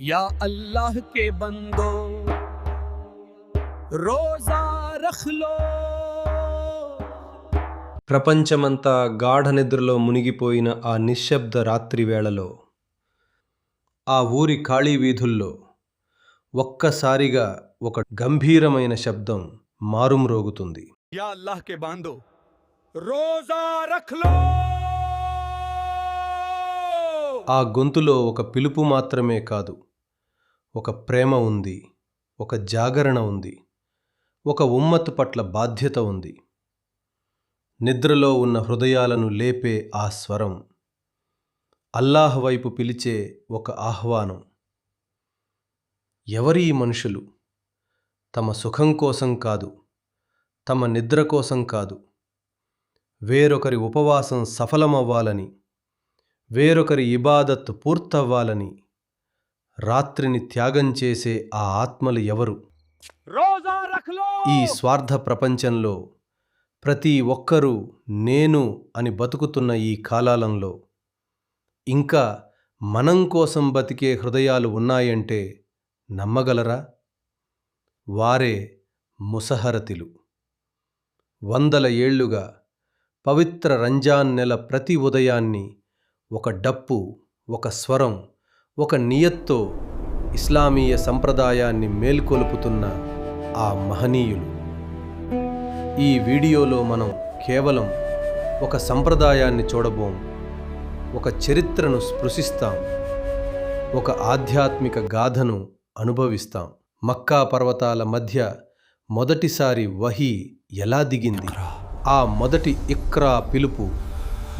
या अल्लाह के बंदो रोजा रख लो ప్రపంచమంతా గాఢ నిద్రలో మునిగిపోయిన ఆ నిశ్శబ్ద రాత్రి వేళలో ఆ ఊరి ఖాళీ వీధుల్లో ఒక్కసారిగా ఒక గంభీరమైన శబ్దం మారుమ్రోగుతుంది या अल्लाह के बांदो रोजा रख लो ఆ గొంతులో ఒక పిలుపు మాత్రమే కాదు ఒక ప్రేమ ఉంది ఒక జాగరణ ఉంది ఒక ఉమ్మత్తు పట్ల బాధ్యత ఉంది. నిద్రలో ఉన్న హృదయాలను లేపే ఆ స్వరం అల్లాహ్ వైపు పిలిచే ఒక ఆహ్వానం. ఎవరి మనుషులు తమ సుఖం కోసం కాదు తమ నిద్ర కోసం కాదు వేరొకరి ఉపవాసం సఫలమవ్వాలని వేరొకరి ఇబాదత్ పూర్తవ్వాలని రాత్రిని త్యాగం చేసే ఆ ఆత్మలు ఎవరు? ఈ స్వార్థ ప్రపంచంలో ప్రతి ఒక్కరూ నేను అని బతుకుతున్న ఈ కాలాలంలో ఇంకా మనం కోసం బతికే హృదయాలు ఉన్నాయంటే నమ్మగలరా? వారే ముసహరతిలు. వందల ఏళ్ళుగా పవిత్ర రంజాన్ నెల ప్రతి ఉదయాన్ని ఒక డప్పు ఒక స్వరం ఒక నియత్తో ఇస్లామీయ సంప్రదాయాన్ని మేల్కొలుపుతున్న ఆ మహనీయులు. ఈ వీడియోలో మనం కేవలం ఒక సంప్రదాయాన్ని చూడబోం. ఒక చరిత్రను స్పృశిస్తాం. ఒక ఆధ్యాత్మిక గాథను అనుభవిస్తాం. మక్కా పర్వతాల మధ్య మొదటిసారి వహీ ఎలా దిగింది? ఆ మొదటి ఇక్రా పిలుపు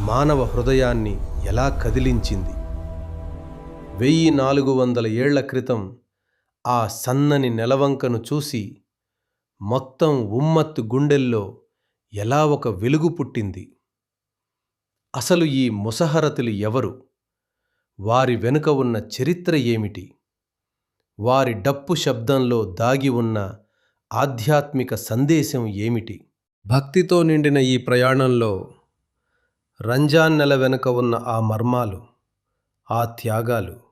మానవ హృదయాన్ని ఎలా కదిలించింది? వెయ్యి నాలుగు వందల ఏళ్ళ క్రితం ఆ సన్నని నెలవంకను చూసి మొత్తం ఉమ్మత్తు గుండెల్లో ఎలా ఒక వెలుగు పుట్టింది. అసలు ఈ ముసహరతులు ఎవరు? వారి వెనుక ఉన్న చరిత్ర ఏమిటి? వారి డప్పు శబ్దంలో దాగి ఉన్న ఆధ్యాత్మిక సందేశం ఏమిటి? భక్తితో నిండిన ఈ ప్రయాణంలో రంజాన్ నెల వెనుక ఉన్న ఆ మర్మాలు ఆ త్యాగాలు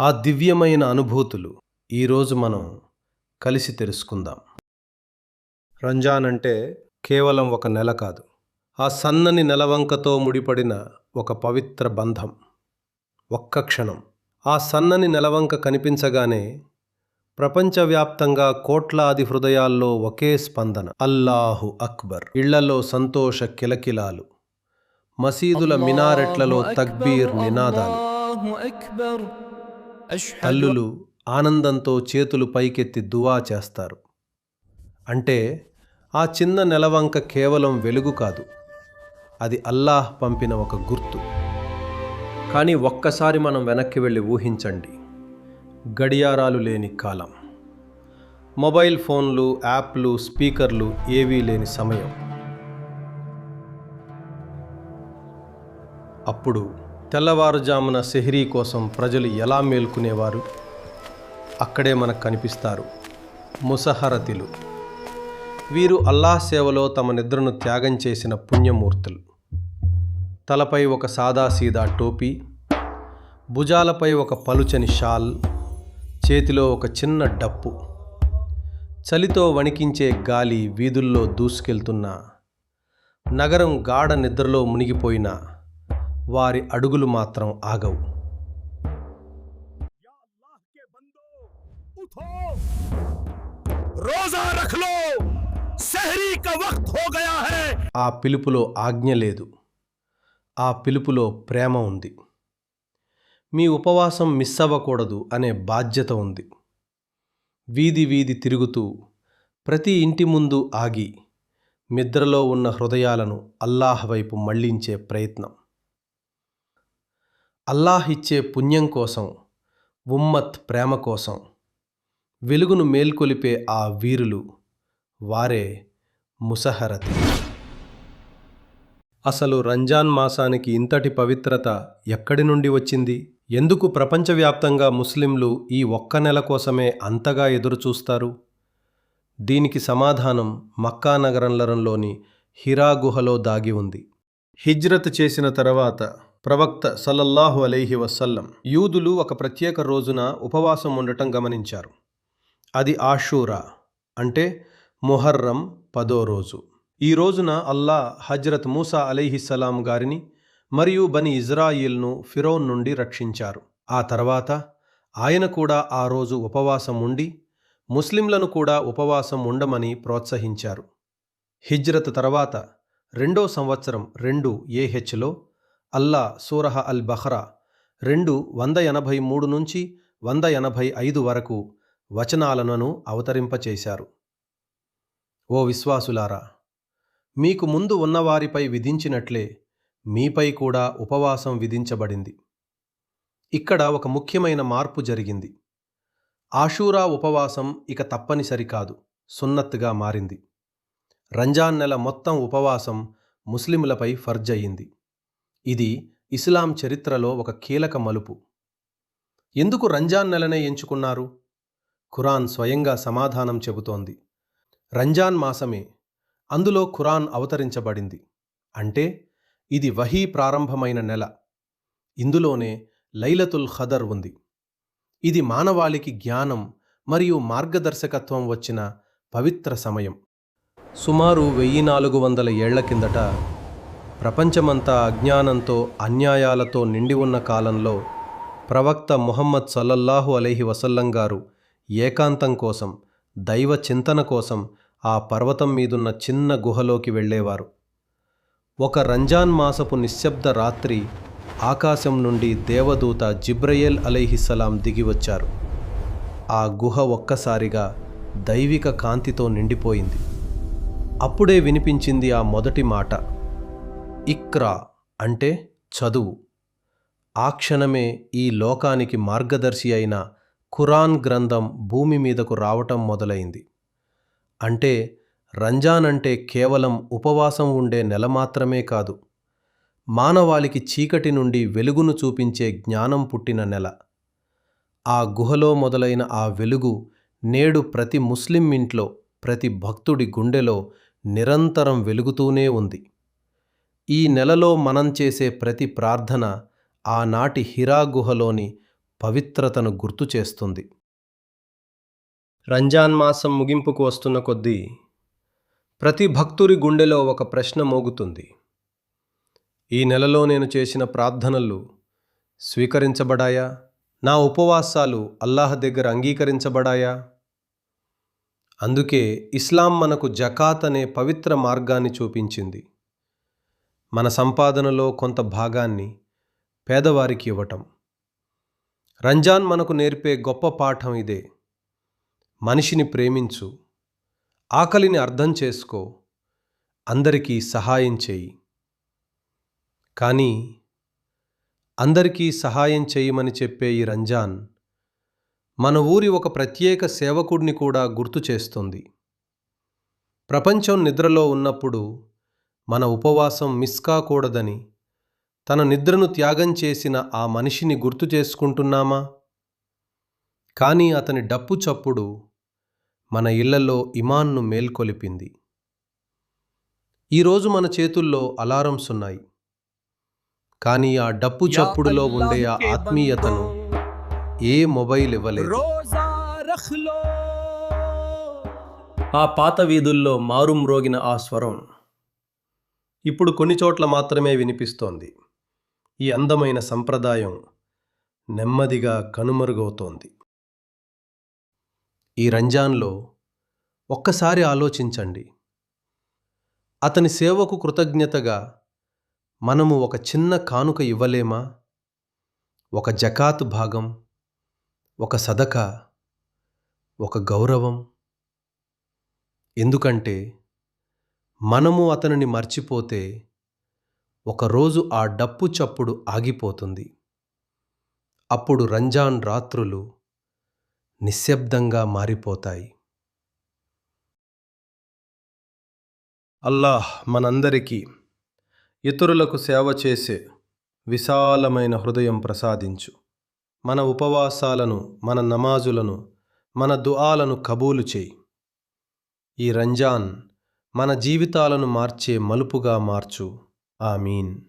ఆ దివ్యమైన అనుభూతులు ఈరోజు మనం కలిసి తెలుసుకుందాం. రంజాన్ అంటే కేవలం ఒక నెల కాదు ఆ సన్నని నెలవంకతో ముడిపడిన ఒక పవిత్ర బంధం. ఒక్క క్షణం. ఆ సన్నని నెలవంక కనిపించగానే ప్రపంచవ్యాప్తంగా కోట్లాది హృదయాల్లో ఒకే స్పందన అల్లాహు అక్బర్. ఇళ్ళలో సంతోష కిలకిలాలు మసీదుల మినారెట్లలో తక్బీర్ నినాదాలు. అల్లులు ఆనందంతో చేతులు పైకెత్తి దువా చేస్తారు. అంటే ఆ చిన్న నెలవంక కేవలం వెలుగు కాదు అది అల్లాహ్ పంపిన ఒక గుర్తు. కానీ ఒక్కసారి మనం వెనక్కి వెళ్ళి ఊహించండి గడియారాలు లేని కాలం. మొబైల్ ఫోన్లు యాప్లు స్పీకర్లు ఏవీ లేని సమయం. అప్పుడు తెల్లవారుజామున సెహరీ కోసం ప్రజలు ఎలా మేల్కునేవారు? అక్కడే మనకు కనిపిస్తారు ముసహరతిలు. వీరు అల్లాహ్ సేవలో తమ నిద్రను త్యాగం చేసిన పుణ్యమూర్తులు. తలపై ఒక సాదాసీదా టోపీ భుజాలపై ఒక పలుచని షాల్ చేతిలో ఒక చిన్న డప్పు. చలితో వణికించే గాలి వీధుల్లో దూసుకెళ్తున్న నగరం గాఢ నిద్రలో మునిగిపోయినా వారి అడుగులు మాత్రం ఆగవు. ఆ పిలుపులో ఆజ్ఞ లేదు. ఆ పిలుపులో ప్రేమ ఉంది. మీ ఉపవాసం మిస్ అవ్వకూడదు అనే బాధ్యత ఉంది. వీధి వీధి తిరుగుతూ ప్రతి ఇంటి ముందు ఆగి నిద్రలో ఉన్న హృదయాలను అల్లాహ్ వైపు మళ్ళించే ప్రయత్నం. అల్లాహ్ ఇచ్చే పుణ్యం కోసం ఉమ్మత్ ప్రేమ కోసం వెలుగును మేల్కొలిపే ఆ వీరులు వారే ముసహరతి. అసలు రంజాన్ మాసానికి ఇంతటి పవిత్రత ఎక్కడి నుండి వచ్చింది? ఎందుకు ప్రపంచవ్యాప్తంగా ముస్లింలు ఈ ఒక్క నెల కోసమే అంతగా ఎదురుచూస్తారు? దీనికి సమాధానం మక్కా నగరంలోని హిరా గుహలో దాగి ఉంది. హిజ్రత్ చేసిన తర్వాత ప్రవక్త సల్లల్లాహు అలైహి వసల్లం యూదులు ఒక ప్రత్యేక రోజున ఉపవాసం ఉండటం గమనించారు. అది ఆషూరా అంటే మొహర్రం పదో రోజు. ఈ రోజున అల్లా హజ్రత్ మూసా అలైహిస్సలాం గారిని మరియు బని ఇజ్రాయిల్ను ఫిరోన్ నుండి రక్షించారు. ఆ తర్వాత ఆయన కూడా ఆ రోజు ఉపవాసం ఉండి ముస్లింలను కూడా ఉపవాసం ఉండమని ప్రోత్సహించారు. హిజ్రత్ తర్వాత రెండో సంవత్సరం రెండు ఏహెచ్లో అల్లా సూరహ అల్ బహ్రా రెండు వంద ఎనభై మూడు నుంచి వంద ఎనభై ఐదు వరకు వచనాలను అవతరింపచేశారు. ఓ విశ్వాసులారా మీకు ముందు ఉన్నవారిపై విధించినట్లే మీపై కూడా ఉపవాసం విధించబడింది. ఇక్కడ ఒక ముఖ్యమైన మార్పు జరిగింది. ఆషూరా ఉపవాసం ఇక తప్పనిసరి కాదు సున్నత్తుగా మారింది. రంజాన్ నెల మొత్తం ఉపవాసం ముస్లింలపై ఫర్జ్ అయింది ఇది ఇస్లాం చరిత్రలో ఒక కీలక మలుపు. ఎందుకు రంజాన్ నెలనే ఎంచుకున్నారు? ఖురాన్ స్వయంగా సమాధానం చెబుతోంది. రంజాన్ మాసమే. అందులో ఖురాన్ అవతరించబడింది. అంటే ఇది వహీ ప్రారంభమైన నెల. ఇందులోనే లైలతుల్ ఖదర్ ఉంది. ఇది మానవాళికి జ్ఞానం మరియు మార్గదర్శకత్వం వచ్చిన పవిత్ర సమయం. సుమారు వెయ్యి నాలుగు వందల ఏళ్ళ కిందట ప్రపంచమంతా అజ్ఞానంతో అన్యాయాలతో నిండి ఉన్న కాలంలో ప్రవక్త ముహమ్మద్ సల్లల్లాహు అలైహి వసల్లం గారు ఏకాంతం కోసం దైవ చింతన కోసం ఆ పర్వతం మీదున్న చిన్న గుహలోకి వెళ్ళేవారు. ఒక రంజాన్ మాసపు నిశ్శబ్ద రాత్రి ఆకాశం నుండి దేవదూత జిబ్రయేల్ అలైహిస్సలాం దిగివచ్చారు ఆ గుహ ఒక్కసారిగా దైవిక కాంతితో నిండిపోయింది. అప్పుడే వినిపించింది ఆ మొదటి మాట. ఇక్రా అంటే చదువు. ఆ క్షణమే ఈ లోకానికి మార్గదర్శి అయిన ఖురాన్ గ్రంథం భూమి మీదకు రావటం మొదలైంది. అంటే రంజాన్ అంటే కేవలం ఉపవాసం ఉండే నెల మాత్రమే కాదు మానవాళికి చీకటి నుండి వెలుగును చూపించే జ్ఞానం పుట్టిన నెల. ఆ గుహలో మొదలైన ఆ వెలుగు నేడు ప్రతి ముస్లిం ఇంట్లో ప్రతి భక్తుడి గుండెలో నిరంతరం వెలుగుతూనే ఉంది. ఈ నెలలో మనం చేసే ప్రతి ప్రార్థన ఆనాటి హిరా గుహలోని పవిత్రతను గుర్తు చేస్తుంది. రంజాన్ మాసం ముగింపుకు వస్తున్న కొద్దీ ప్రతి భక్తుడి గుండెలో ఒక ప్రశ్న మోగుతుంది. ఈ నెలలో నేను చేసిన ప్రార్థనలు స్వీకరించబడాయా? నా ఉపవాసాలు అల్లాహ్ దగ్గర అంగీకరించబడాయా? అందుకే ఇస్లాం మనకు జకాత్ అనే పవిత్ర మార్గాన్ని చూపించింది. మన సంపాదనలో కొంత భాగాన్ని పేదవారికి ఇవ్వటం. రంజాన్ మనకు నేర్పే గొప్ప పాఠం ఇదే. మనిషిని ప్రేమించు ఆకలిని అర్థం చేసుకో అందరికీ సహాయం చేయి. కానీ అందరికీ సహాయం చేయమని చెప్పే ఈ రంజాన్ మన ఊరి ఒక ప్రత్యేక సేవకుడిని కూడా గుర్తు చేస్తుంది. ప్రపంచం నిద్రలో ఉన్నప్పుడు మన ఉపవాసం మిస్ కాకూడదని. తన నిద్రను త్యాగం చేసిన ఆ మనిషిని గుర్తు చేసుకుంటున్నామా? కానీ అతని డప్పు చప్పుడు మన ఇళ్ళలో ఇమాన్ను మేల్కొలిపింది. ఈరోజు మన చేతుల్లో అలారంస్ ఉన్నాయి. కానీ ఆ డప్పు చప్పుడులో ఉండే ఆ ఆత్మీయతను ఏ మొబైల్ ఇవ్వలేదు. ఆ పాత వీధుల్లో మారుమ్రోగిన ఆ స్వరం ఇప్పుడు కొన్ని చోట్ల మాత్రమే వినిపిస్తోంది. ఈ అందమైన సంప్రదాయం నెమ్మదిగా కనుమరుగవుతోంది. ఈ రంజాన్లో ఒక్కసారి ఆలోచించండి. అతని సేవకు కృతజ్ఞతగా మనము ఒక చిన్న కానుక ఇవ్వలేమా? ఒక జకాత్ భాగం ఒక సదక ఒక గౌరవం. ఎందుకంటే మనము అతనిని మర్చిపోతే ఒకరోజు ఆ డప్పు చప్పుడు ఆగిపోతుంది. అప్పుడు రంజాన్ రాత్రులు నిశ్శబ్దంగా మారిపోతాయి. అల్లాహ్ మనందరికీ ఇతరులకు సేవ చేసే విశాలమైన హృదయం ప్రసాదించు. మన ఉపవాసాలను మన నమాజులను మన దుఆలను కబూలు చేయి. ఈ రంజాన్ మన జీవితాలను మార్చే మలుపుగా మార్చు. ఆమీన్.